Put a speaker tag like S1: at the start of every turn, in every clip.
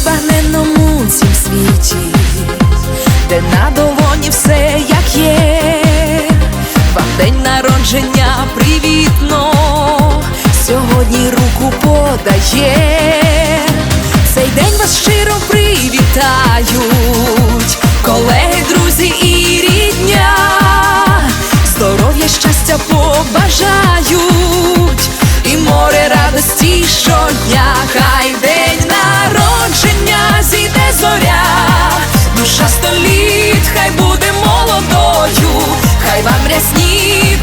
S1: розпаненому цім світі, де на долоні все як є, вам день народження привітно, сьогодні руку подає, цей день вас щиро привітаю.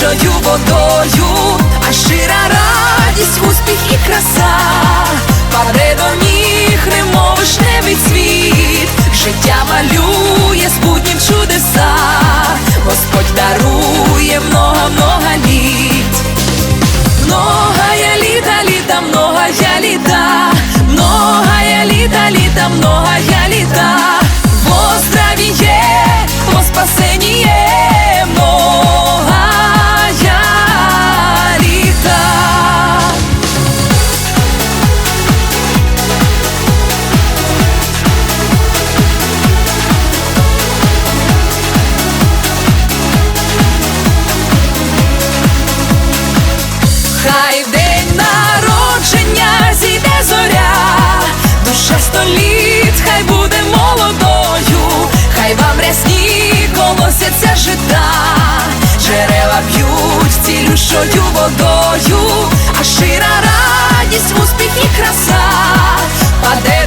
S1: цілющою водою, а щира радість, успіх і краса, паде до ніг, немов вишневий цвіт, життя малює з буднім чудеса, Господь дарує много-много літ. Многая літа, літа, многая літа, многая літа, літа, многая літа, душа століт, хай буде молодою, хай вам рясні колосяться жита, джерела б'ють цілющою водою, а шира радість, успіх і краса, паде